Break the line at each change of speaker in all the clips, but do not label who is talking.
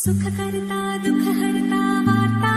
सुखकर्ता दुःखहर्ता वार्ता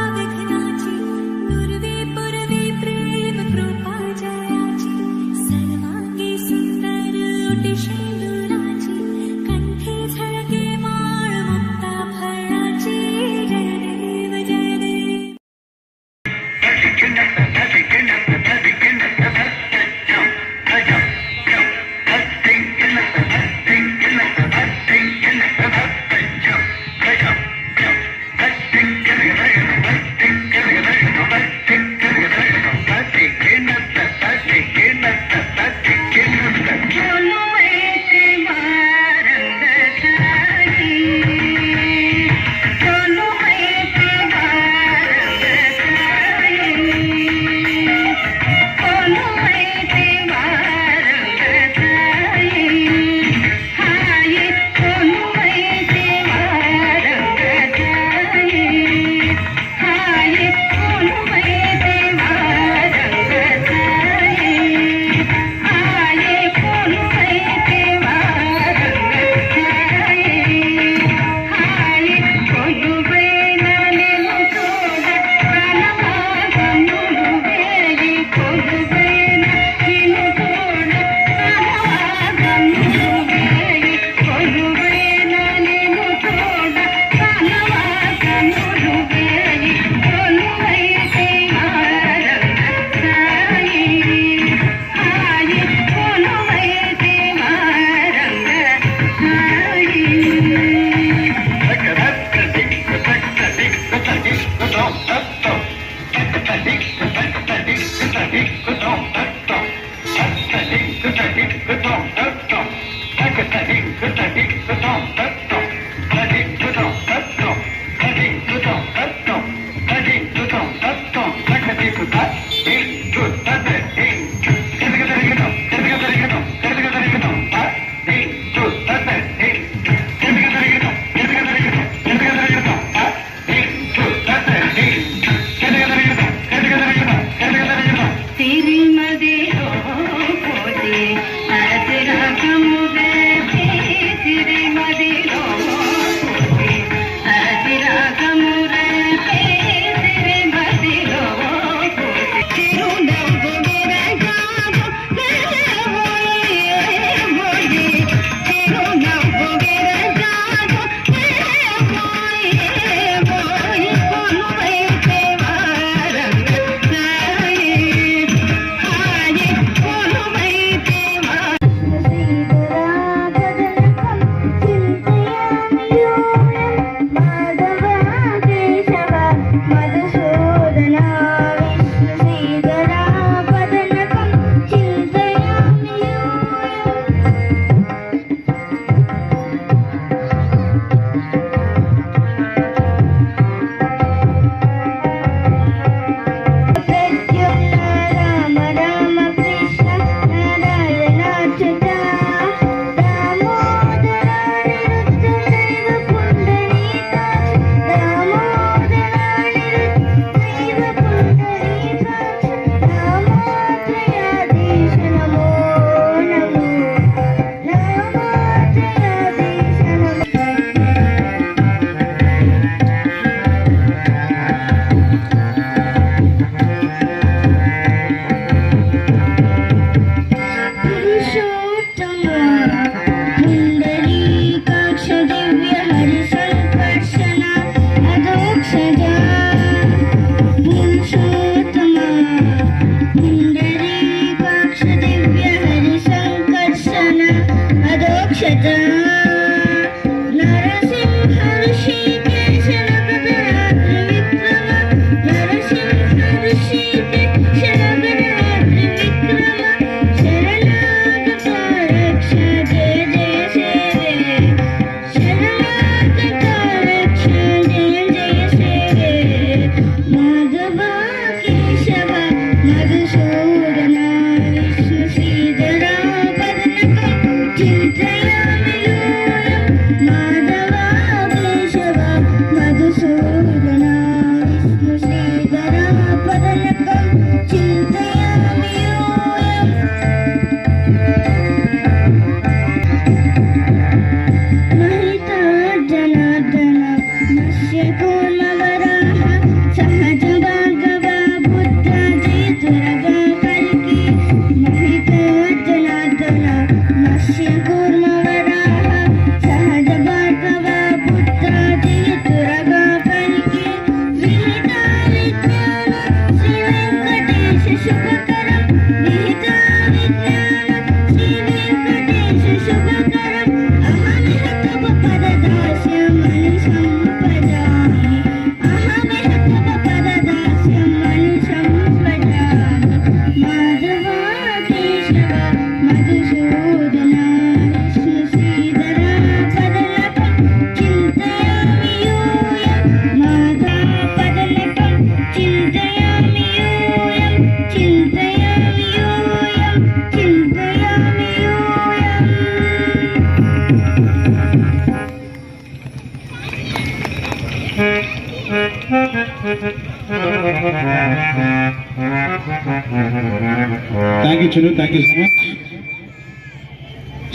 thank you Chiru thank you so much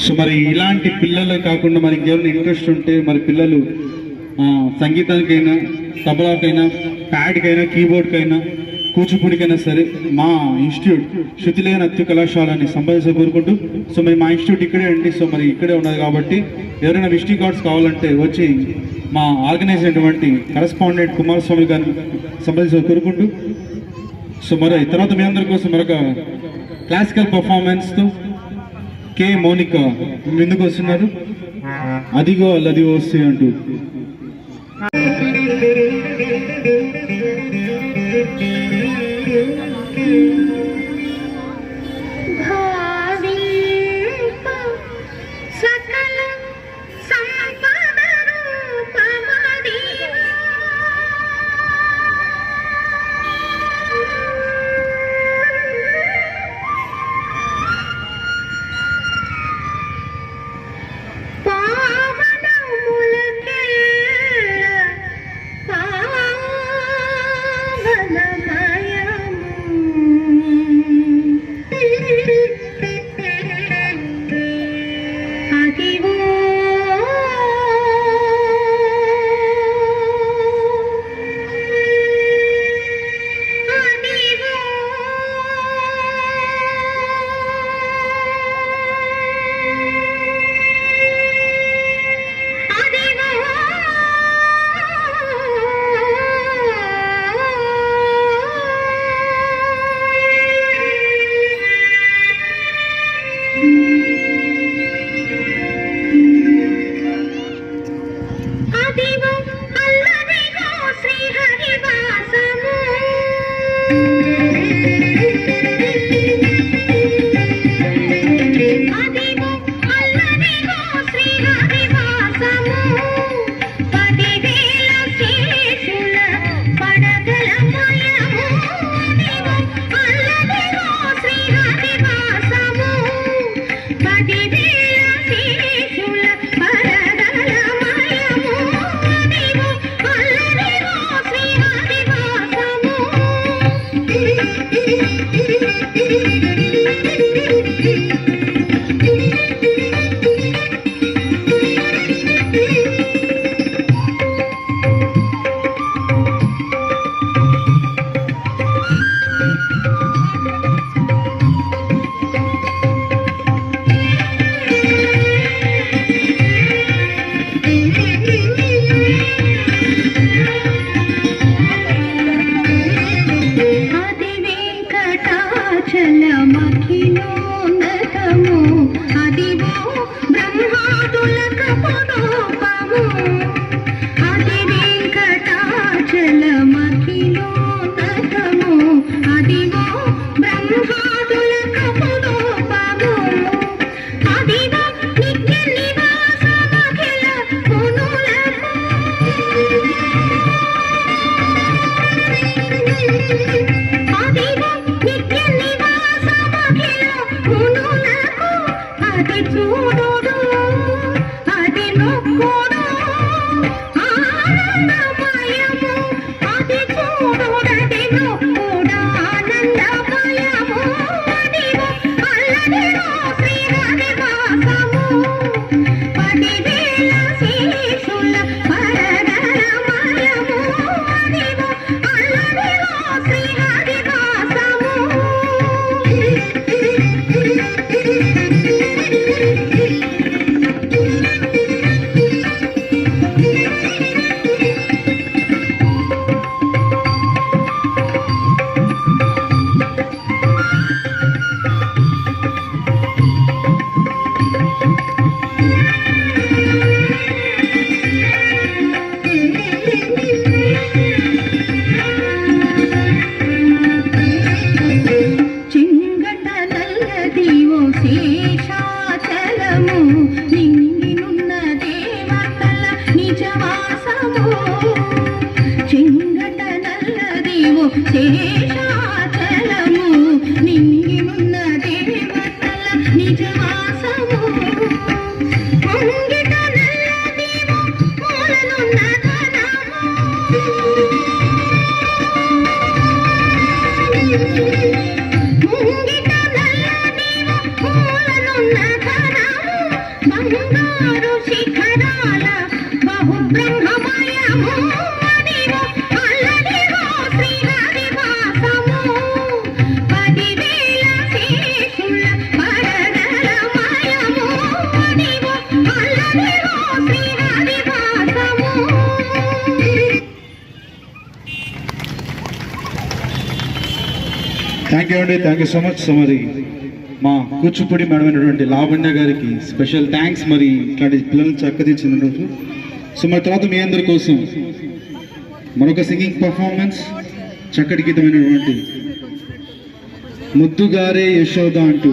so మరి ఇలాంటి పిల్లలు కాకుండా మరి ఇంకేమైనా ఇంట్రెస్ట్ ఉంటే మరి పిల్లలు సంగీతానికైనా తబలాకైనా ప్యాడ్కైనా కీబోర్డ్కైనా కూచిపూడికైనా సరే మా ఇన్స్టిట్యూట్ శృతిలేని నృత్య కళాశాలని సంపాదించ కోరుకుంటూ సో మరి మా ఇన్స్టిట్యూట్ ఇక్కడే అండి. సో మరి ఇక్కడే ఉన్నది కాబట్టి ఎవరైనా విజిటింగ్ కార్డ్స్ కావాలంటే వచ్చి మా ఆర్గనైజ్ అయినటువంటి కరస్పాండెంట్ కుమారస్వామి గారిని సంపాదించ కోరుకుంటూ సో మరి తర్వాత మీ అందరి కోసం మరొక క్లాసికల్ పర్ఫార్మెన్స్తో కే మౌనిక ముందుకు వస్తున్నారు. అదిగో అల్లదిగో వస్తే అంటూ.
Thank you. Thank you.
Thank you అండి thank you so much so మరి మా కూచిపూడి మేడం అయినటువంటి లావణ్య గారికి స్పెషల్ థ్యాంక్స్ మరి ఇట్లాంటి పిల్లల్ని చక్కదించిన రోజు. సో మరి తర్వాత మీ అందరి కోసం మరొక సింగింగ్ పర్ఫార్మెన్స్ చక్కటి గీతమైనటువంటి ముద్దుగారే యశోద అంటూ.